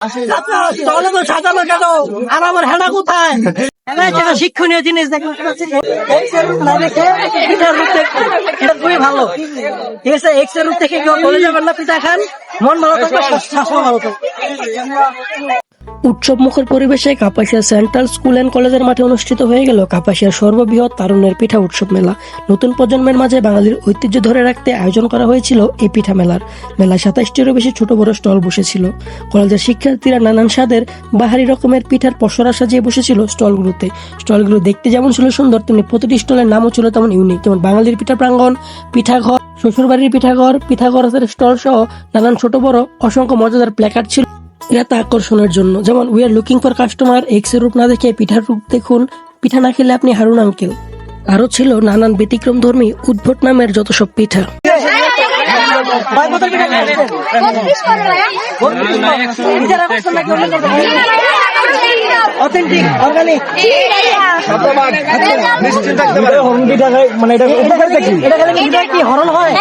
তাহলে তো সাজানো কেন? আর আমার হেডা কোথায়? হেডা শিক্ষণীয় জিনিস দেখুন সেটা হচ্ছে X এর রূপ না দেখে পিঠার রূপ দেখুন এটা খুবই ভালো। ঠিক আছে এক্সের রূপ দেখে কেউ বলে যাবেন না পিঠা খান। মন ভালো থাকবে স্বাস্থ্য ভালো থাকবে। উৎসব মুখর পরিবেশে কাপাসিয়া সেন্ট্রাল স্কুল এন্ড কলেজের মাঠে অনুষ্ঠিত হয়ে গেল কাপাসিয়ার সর্ববৃহৎ তারুণ্যের পিঠা উৎসব মেলা। নতুন প্রজন্মের মাঝে বাঙালির ঐতিহ্য ধরে রাখতে আয়োজন করা হয়েছিল এই পিঠা মেলার। মেলায় সাতাশটিরও বেশি ছোট বড় স্টল বসেছিল। কলেজের শিক্ষার্থীরা নানান স্বাদের বাহারি রকমের পিঠার পসরা সাজিয়ে বসেছিল স্টলগুলোতে। স্টলগুলো দেখতে যেমন ছিল সুন্দর, তেমনি প্রতিটি স্টলের নামও ছিল তেমন ইউনিক। যেমন বাঙালির পিঠা প্রাঙ্গণ, পিঠাঘর, শ্বশুরবাড়ির পিঠাঘর পিঠাঘরের স্টল সহ নানান ছোট বড় অসংখ্য মজাদার প্ল্যাকার্ড ছিল। এটা আকর্ষণের জন্য। যেমন we are looking for customer এক্সের রূপ না দেখে পিঠার রূপ দেখুন। পিঠা না খেলে আপনি হারুন আঙ্কেল আরও ছিল নানান ব্যতিক্রম ধর্মী উদ্ভট নামের যত সব পিঠা। অথেন্টিক অর্গানিক মানে এটা এটা খেলে কি? এটা কি? হরণ হয়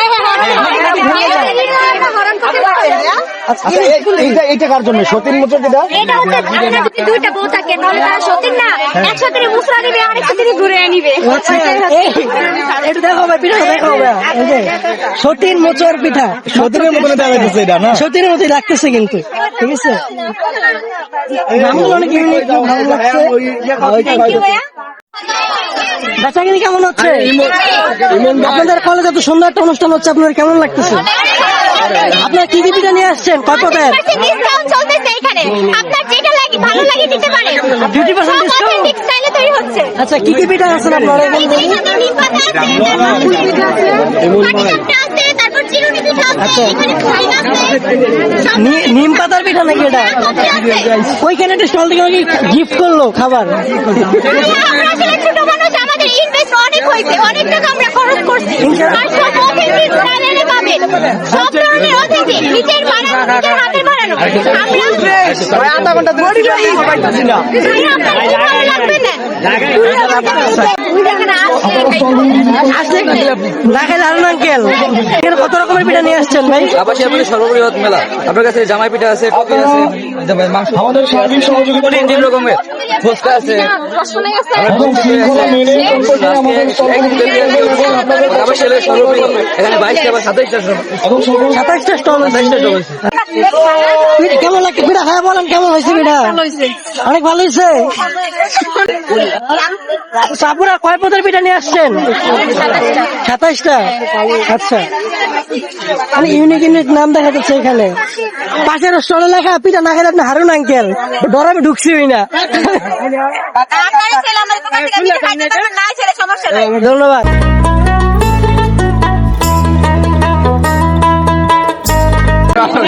এইটা এইটা কার জন্য? সতীন মোচর যেটা? এটা হচ্ছে আপনার যদি দুইটা বউ থাকে তাহলে তারা সতীন না? একশো তিনি মুসরা নিবে আর একশো তিনি ঘুরে নিবে। আচ্ছা এই, এটা দেখো ভাই পিঠা দেখো ভাই এই যে সতীন মোচর পিঠা। সতীনের মতন লাগতেছে এটা না? সতীনের মতোই লাগতেছে কিন্তু ঠিক আছে? অনেক ইউনিক লাগছে। বেচাকিনি কেমন হচ্ছে? আপনাদের কলেজে তো সুন্দর একটা অনুষ্ঠান হচ্ছে আপনাদের কেমন লাগতেছে? আপনার কি কি পিঠা নিয়ে আসছেন? কয় পদের ডিসকাউন্ট চলতেছে এখানে। আপনার যেটা লাগে ভালো লাগে দিতে পারে 50% discount? অথেন্টিক স্টাইলে তৈরি হচ্ছে। আচ্ছা কি কি পিঠা আছেন আপনার আচ্ছা। নিম পাতার পিঠা নাকি এটা? ওইখানে একটা স্টল থেকে নাকি গিফট করল খাবার। আধা ঘণ্টা দারুণ আঙ্কেল এখানে কত রকমের পিঠা নিয়ে আসছেন ভাই আবাসিক আপনাদের সর্ববৃহৎ মেলা আপনার কাছে জামাই পিঠা আছে টকি আছে আমাদের সার্বিক সহযোগিতা তিন তিন রকমের ফুচকা আছে রসমালাই আছে। এবং শৃঙ্খলা মেনে প্রত্যেকে আমাদের আবাসিক সর্ববৃহৎ এখানে বাইশটা বা সাতাইশটা এবং সকল সাতাইশটা স্টল কেমন লাগছে পিঠা খায় বলেন কেমন হয়েছে পিঠা অনেক ভালো হয়েছে কয় পদের পিঠা নিয়ে আসছেন? সাতাইশটা আচ্ছা। মানে ইউনিক ইউনিক নাম দেখা যাচ্ছে এখানে। পাশের স্টলে লেখা, পিঠা না খেলে আপনি হারুন আঙ্কেল আমি ঢুকছি না। ধন্যবাদ।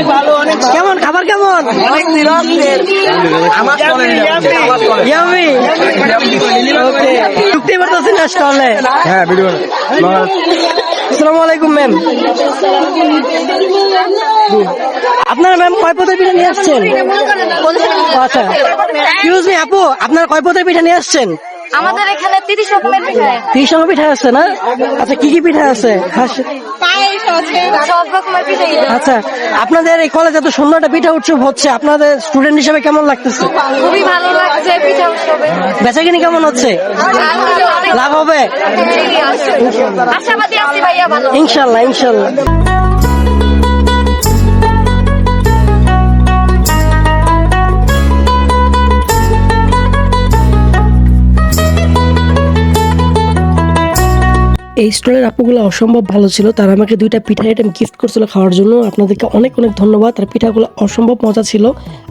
আমাদের কেমন? খাবার কেমন? Yummy okay. ঢুকতে পারতেছি না স্টলে? হ্যাঁ ভিডিও আসসালামু আলাইকুম ম্যাম। আপনারা ম্যাম কয় পদের পিঠা নিয়ে আসছেন? আচ্ছা। আপু আপনার কয় পদের পিঠা নিয়ে আসছেন? আমাদের এখানে তিরিশ রকমের পিঠা তিরিশ রকম পিঠা আছে না? আচ্ছা কি কি পিঠা আছে? সব রকমের পিঠা আচ্ছা আপনাদের এই কলেজে এত সুন্দর একটা পিঠা উৎসব হচ্ছে আপনাদের স্টুডেন্ট হিসেবে কেমন লাগতেছে? খুবই ভালো লাগছে পিঠা উৎসবে। বেচাকিনি কেমন হচ্ছে? লাভ হবে? ইনশাল্লাহ ইনশাল্লাহ। এই স্টলের আপুগুলো অসম্ভব ভালো ছিল। তারা আমাকে দুইটা পিঠা আইটেম গিফট করছিল খাওয়ার জন্য। আপনাদেরকে অনেক অনেক ধন্যবাদ। আর পিঠাগুলো অসম্ভব মজা ছিল।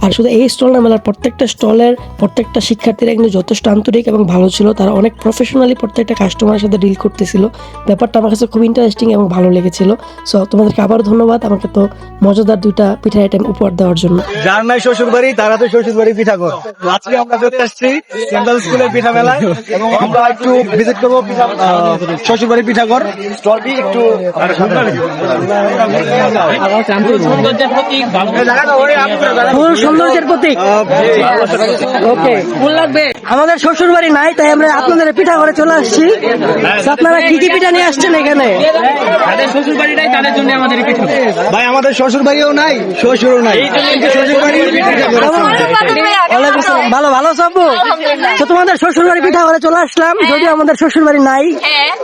আর শুধু এই স্টল না মেলার প্রত্যেকটা স্টলের প্রত্যেকটা শিক্ষার্থীরা কিন্তু যথেষ্ট আন্তরিক এবং ভালো ছিল। তারা অনেক প্রফেশনালি প্রত্যেকটা কাস্টমারের সাথে ডিল করতেছিল। ব্যাপারটা আমার কাছে খুব ইন্টারেস্টিং এবং ভালো লেগেছিল। সো তোমাদেরকে আবার ধন্যবাদ। আমাকে তো মজাদার দুইটা পিঠা আইটেম উপহার দেওয়ার জন্য। যার নাই শ্বশুর বাড়ি তারা তো শ্বশুর বাড়ি পিঠা কর আজকে আমরা চলে আসছি স্কুলের পিঠা মেলায় এবং আমরা একটু ভিজিট করব শ্বশুর শ্বশুরবাড়ি পিঠা কর স্টলটি একটু ফুল সৌন্দর্যের প্রতীক। ওকে। ফুল লাগবে। আমাদের শ্বশুর বাড়ি নাই তাই আমরা আপনাদের পিঠা করে চলে আসছি। আপনারা কি কি পিঠা নিয়ে আসছেন এখানে? ভাই আমাদের শ্বশুর বাড়িও নাই শ্বশুরও নাই। শ্বশুর বাড়ি ভালো ভালো সবু? তো তোমাদের শ্বশুর বাড়ি পিঠা করে চলে আসলাম। যদি আমাদের শ্বশুর বাড়ি নাই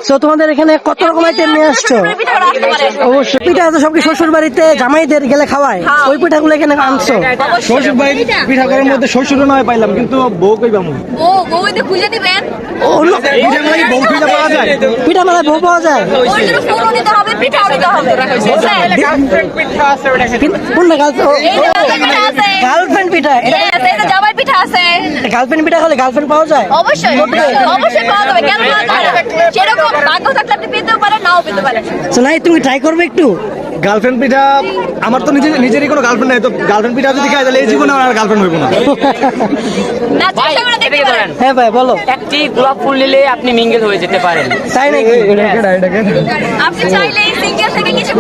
তো তোমাদের এখানে কত রকম আইটেম নিয়ে আসছো? অবশ্যই। পিঠা আছে সবকি শ্বশুর বাড়িতে জামাইদের গেলে খাওয়ায়। ওই পিঠাগুলো এখানে আনছো? শ্বশুর বাড়ি পিঠা। করার মধ্যে শ্বশুরও নয় পাইলাম কিন্তু বউ কই পাবো ও বউতে খুঁজে দিবেন? পিঠা বউ মেলায় বউ পাওয়া যায়? গার্লফ্রেন্ড পিঠা জামাই পিঠা আছে। গার্লফ্রেন্ড পিঠা খেলে গার্লফ্রেন্ড পাওয়া যায়? অবশ্যই অবশ্যই পাওয়া যাবে। কেন পাওয়া যাবে না? সেরকম ভাগ্য থাকলে আপনি পেতেও পারেন নাও পেতে পারেন তো নাই তুমি ট্রাই করবে একটু? গার্লফ্রেন্ড পিঠা আমার তো নিজের নিজেরই কোনো গার্লফ্রেন্ড নাই তো গার্লফ্রেন্ড পিঠা যদি খাই তাহলে এই জীবনে আমার গার্লফ্রেন্ড হইব না। হ্যাঁ ভাই বলো। একটি গোলাপ ফুল নিলে আপনি মিঙ্গেল হয়ে যেতে পারেন। তাই নাকি? আপনি চাইলে সিঙ্গেল থেকে কিছু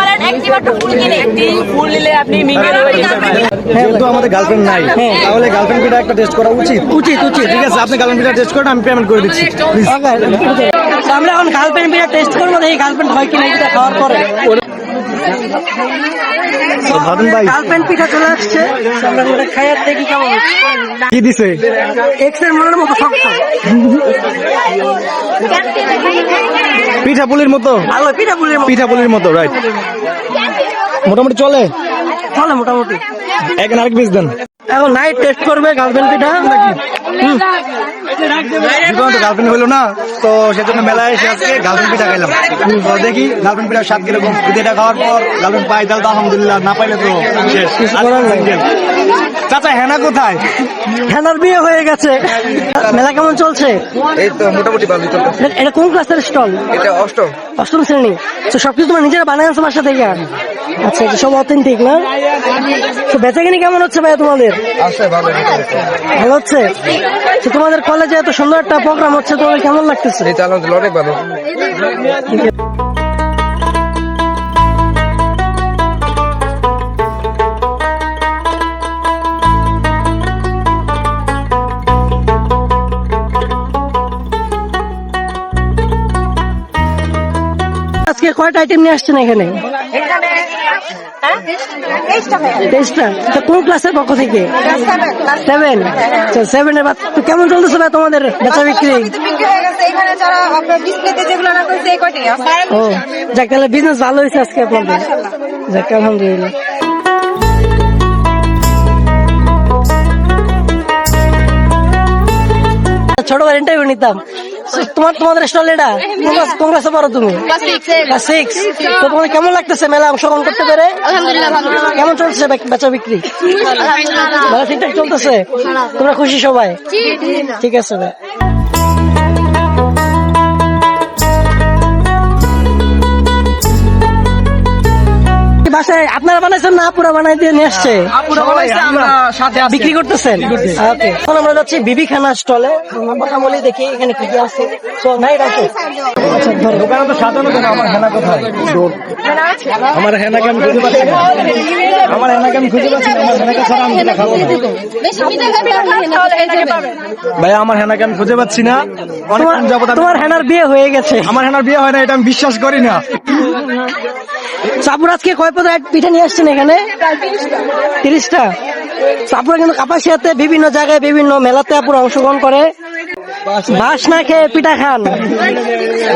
পারেন একটি ফুল কিনে। একটি ফুল নিলে আপনি মিঙ্গেল হয়ে যেতে পারেন। যেহেতু আমাদের গার্লফ্রেন্ড নাই তাহলে গার্লফ্রেন্ড পিঠা একটা টেস্ট করা উচিত। উচিত উচিত। ঠিক আছে আপনি গার্লফ্রেন্ড পিঠা টেস্ট করেন আমি পেমেন্ট করে দিচ্ছি। আমরা এখন গার্লফ্রেন্ড পিঠা টেস্ট করব দেখি গার্লফ্রেন্ড হয় কিনা এটা খাওয়ার পরে। গার্লফ্রেন্ড পিঠা চলে আসছে। আমরা ওটা খাই দেখি কেমন কি দিছে? এক্সের মনের মতো শক্ত পিঠা পুলির মতো? পিঠা পুলির মতো। পিঠা পুলির মতো রাইট মোটামুটি চলে? চলে মোটামুটি। এক আরেক পিস দেন। এখন নাইট টেস্ট করবে গার্লফ্রেন্ড। জীবনে তো গার্লফ্রেন্ড হলো না তো সেজন্য মেলায় এসে আজকে গার্লফ্রেন্ড পিঠা খাইলাম। তো দেখি গার্লফ্রেন্ড পিঠা স্বাদ কীরকম পিঠাটা খাওয়ার পর গার্লফ্রেন্ড পাই তাহলে তো আলহামদুলিল্লাহ না পাইলে তো। চাচা হেনা কোথায়? হেনার বিয়ে হয়ে গেছে। মেলা কেমন চলছে? এই তো মোটামুটি ভালোই চলতেছে। এটা- কোন ক্লাসের স্টল এটা অষ্টম। অষ্টম শ্রেণি। তো সবকিছু তোমার নিজেরা বানায় আনছো বাসা থেকে? আচ্ছা এটা সব অথেন্টিক না? তো বেচাকেনি কেমন হচ্ছে ভাইয়া তোমাদের? ভালো হচ্ছে? তো তোমাদের কলেজে এত সুন্দর একটা প্রোগ্রাম হচ্ছে তোমাদের কেমন লাগতেছে? অনেক ভালো। আজকে কয়টা আইটেম নিয়ে আসছেন এখানে? কোন ক্লাসের পক্ষ থেকে? সেভেন সেভেন এর কেমন চলতেছে ভাই তোমাদের বেচা বিক্রি? ও, যাক, তাহলে বিজনেস ভালো হয়েছে আজকে আপনাদের। যাক, আলহামদুলিল্লাহ। ছোট ইন্টারভিউ নিতাম। তোমার তোমাদের স্টল এটা? তোমরা class- কোন ক্লাসে পড়ো তুমি সিক্স তো তোমার কেমন লাগতেছে মেলা অংশগ্রহণ করতে পেরে? কেমন চলছে বেচা বিক্রি? ভালো ঠিকঠাক চলতেছে? তোমরা খুশি সবাই? ঠিক আছে ভাই। বাসায় আপনারা বানাইছেন না পুরা বানাই দিয়ে নিয়ে আসছে? বিক্রি করতেছেন? ওকে। এখন আমরা যাচ্ছি বিবি খানা স্টলে। কথা বলি দেখি এখানে কি কি আছে। তো নাই রাখো। আচ্ছা দোকানে তো সাজানো কেন আমার হেনা কোথায় আমার হেনাকে আমি খুঁজে পাচ্ছি না। আমার হেনাকে আমি খুঁজে পাচ্ছি না আমার হেনাকে ছাড়া আমি খাব ভাই আমার হেনাকে আমি খুঁজে পাচ্ছি না। অনেক তোমার- তোমার হেনার বিয়ে হয়ে গেছে। আমার হেনার বিয়ে হয় না এটা আমি বিশ্বাস করি না। সাপুর আজকে কয় পিঠা নিয়ে আসছেন এখানে? তিরিশটা? কিন্তু কাপাসিয়াতে বিভিন্ন জায়গায় বিভিন্ন মেলাতে আপনার অংশগ্রহণ করে। বাস না খেয়ে পিঠা খান।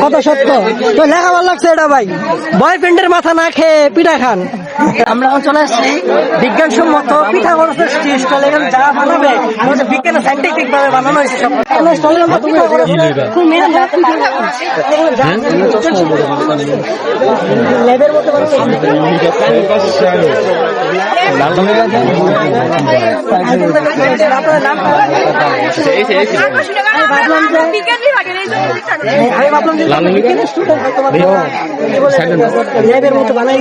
কত সত্য? তো লেখা ভালো লাগছে এটা ভাই। বয়ফ্রেন্ডের মাথা না খেয়ে পিঠা খান। আমরা এখন চলে আসছি বিজ্ঞানসম্মত পিঠা বরফের স্টল এখানে যা বানাবে আমাদের বিজ্ঞানে সাইন্টিফিক ভাবে বানানো হয়েছে সব। পিঠা যা- আমি ভাবলাম যে বিজ্ঞানের student হয়তো ল্যাবের মতো বানাই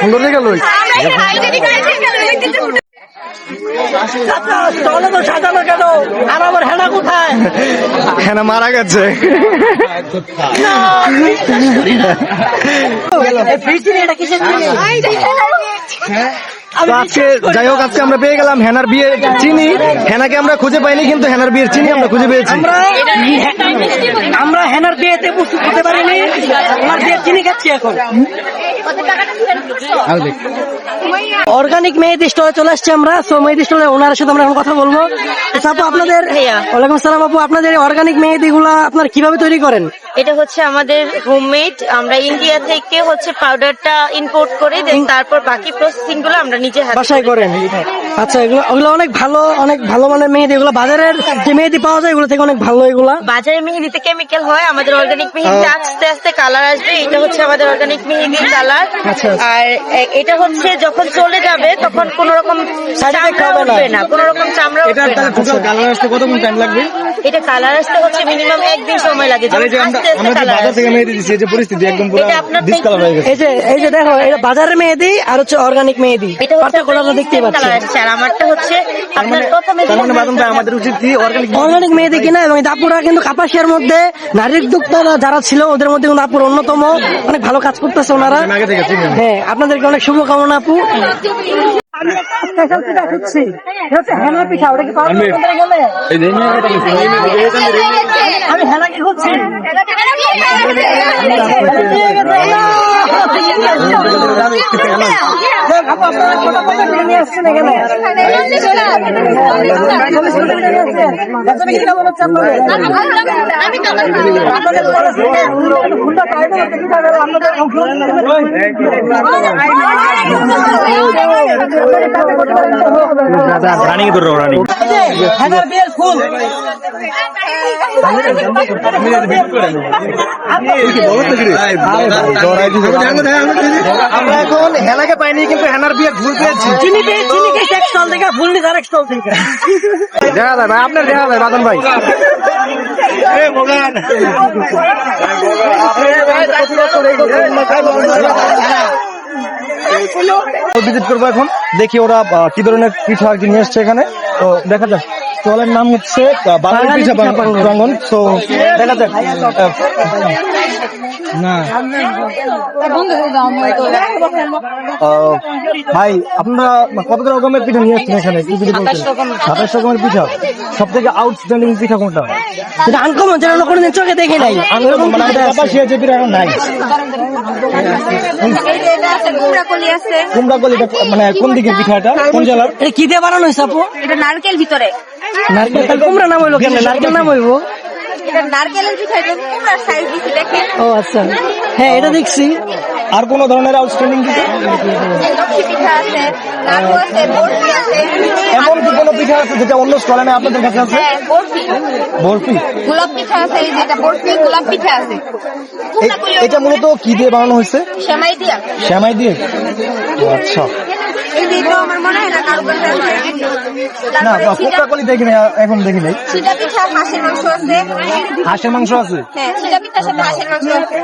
সুন্দর লেগে লই তাহলে তো সাজানো কেন? আর আমার হেনা কোথায়? হ্যাঁ মারা গেছে। এটা কিসের জিনিস? তো আজকে যাই হোক আজকে আমরা পেয়ে গেলাম হেনার বিয়ে চিনি। হেনাকে আমরা খুঁজে পাইনি কিন্তু হেনার বিয়ের চিনি আমরা খুঁজে পেয়েছি। আমরা আমরা হেনার বিয়েতে হতে পারিনি। আমার বিয়ে চিনি খাচ্ছি এখন। অর্গানিক মেহেদি স্টলে চলে আসছি আমরা। সো মেহেদি স্টলে ওনার সাথে আমরা এখন কথা বলব। আচ্ছা আপু আপনাদের ওয়ালাইকুম আসসালাম আপু আপনাদের অর্গানিক মেহেদি গুলা আপনারা কীভাবে তৈরি করেন? এটা হচ্ছে আমাদের হোমমেড আমরা ইন্ডিয়া থেকে হচ্ছে পাউডারটা ইম্পোর্ট করে দেন তারপর বাকি প্রসেসিংগুলো আমরা নিজে হাতে বাসায় করেন। আচ্ছা এগুলো ওগুলো অনেক ভালো অনেক ভালো মানের মেহেদি। এগুলো বাজারের যে মেহেদি পাওয়া যায় এগুলো থেকে অনেক ভালো এগুলা। বাজারে মেহেদিতে কেমিক্যাল হয় আমাদের অর্গানিক মেহেদিতে আস্তে আস্তে কালার আসবে। এটা হচ্ছে আমাদের অর্গানিক মেহেদির কালার আচ্ছা। আর এটা হচ্ছে যখন চলে যাবে তখন কোন রকম চামড়া না। উঠবে না কোন রকম চামড়া এটা উঠবে না। কালার আসতে কতক্ষণ টাইম লাগবে? এটা কালার আসতে হচ্ছে মিনিমাম একদিন সময় লাগে এই যে আস্তে আস্তে কালার থেকে মেহেদি দিচ্ছি যে পরিস্থিতি একদম পুরো ডিসকালার হয়ে গেছে। এই যে এই যে দেখো এটা বাজারের মেহেদি আর হচ্ছে অর্গানিক মেহেদি। এটা পার্থক্যটা দেখতেই পাচ্ছি। আমারটা হচ্ছে আপনার প্রথমে তার মানে বাদন ভাই আমাদের উচিত কি অর্গানিক অর্গানিক মেহেদি কিনা এবং আপুরা কিন্তু কাপাসিয়ার মধ্যে নারীর উদ্যোক্তারা যারা ছিল ওদের মধ্যে কিন্তু আপুর অন্যতম। অনেক ভালো কাজ করতেছে ওনারা। হ্যাঁ আপনাদেরকে অনেক শুভকামনা আপু। স্পেশাল পিঠা খুঁজছি হচ্ছে হেনা পিঠা ওটা কি পাওয়া যাবে আপনাদের আমি হেনাকে খুঁজছি আপনাদের? রানিং ধরো রানিং আমরা এখন হেনাকে পাইনি কিন্তু হেনার বিয়ে ঘুর পেয়েছি চিনি পেয়ে চিনি খেয়েছে এক স্টল থেকে ফুল নিতে আরেক স্টল থেকে দেখা যায় ভাই আপনার দেখা যায় বাদন ভাই ভিজিট করব এখন। দেখি ওরা কি ধরনের পিঠা আর কি নিয়ে এসছে এখানে। তো দেখা যাক। স্টলের নাম হচ্ছে বাঙালি পিঠা। প্রাঙ্গণ তো দেখা যাক না। ভাই আপনারা কত রকমের পিঠা নিয়ে এসছেন এখানে? সাতাশ রকমের পিঠা। সব থেকে আউটস্ট্যান্ডিং পিঠা কোনটা? এটা আনকমন যেটা কোনোদিন চোখে দেখি নাই আনকমন মানে যে পিঠা এখন নাই। কুমড়া কলিটা মানে কোন দিকে পিঠা এটা কোন জেলার? এটা কি দিয়ে বানানো হয়েছে আপু? এটা নারকেল ভিতরে। নারকেল। কুমড়া নাম হইল কেন নারকেল নাম হইবো? এটা নারকেলের পিঠা এটা কুমড়ার সাইজ দিছি দেখেন ও আচ্ছা। হ্যাঁ এটা দেখছি। আর কোন ধরনের আউটস্ট্যান্ডিং পিঠা? লক্ষ্মী পিঠা আছে নাড়ু আছে বরফি আছে। এমন কি কোনো পিঠা আছে যেটা অন্য স্টলে না আপনাদের কাছে আছে? হ্যাঁ বরফি। বরফি? গোলাপ পিঠা আছে এই যেটা বরফি গোলাপ পিঠা আছে। এটা মূলত কি দিয়ে বানানো হয়েছে? সেমাই দিয়া। শ্যামাই দিয়ে? ও, আচ্ছা। আমার মনে হয় না। না কলি দেখি না এখন দেখি নাই। পিঠা হাঁসের মাংস আছে। হাঁসের মাংস আছে? হ্যাঁ ছিটা পিঠার সাথে হাঁসের মাংস আছে।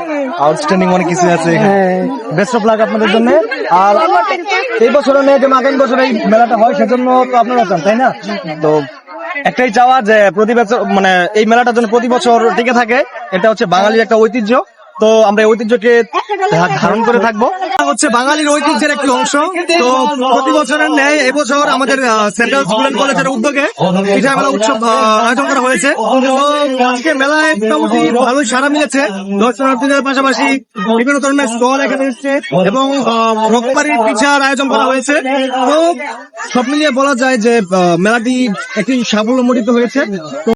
আউটস্ট্যান্ডিং অনেক কিছু আছে হ্যাঁ। বেস্ট অফ লাক আপনাদের জন্য। আর এই বছর নিয়ে যে আগামী বছর এই মেলাটা হয় সেজন্য তো আপনারা চান তাই না? তো একটাই চাওয়া যে প্রতি বছর মানে এই মেলাটা যেন প্রতি বছর টিকে থাকে। এটা হচ্ছে বাঙালির একটা ঐতিহ্য। তো আমরা ঐতিহ্যকে ধারণ করে থাকব। হচ্ছে বাঙালির ঐতিহ্যের একটি অংশ। তো প্রতি বছরের ন্যায় এবছর আমাদের সেন্ট্রাল স্কুল এন্ড কলেজের উদ্যোগে পিঠা মেলা উৎসব আয়োজন করা হয়েছে। তো আজকে মেলায় মোটামুটি ভালোই সারা মিলেছে। দর্শনার্থীদের পাশাপাশি বিভিন্ন ধরনের স্টল এখানে এসছে এবং রকমারির পিঠার আয়োজন করা হয়েছে। তো সব মিলিয়ে বলা যায় যে মেলাটি একটি সাফল্যমণ্ডিত হয়েছে।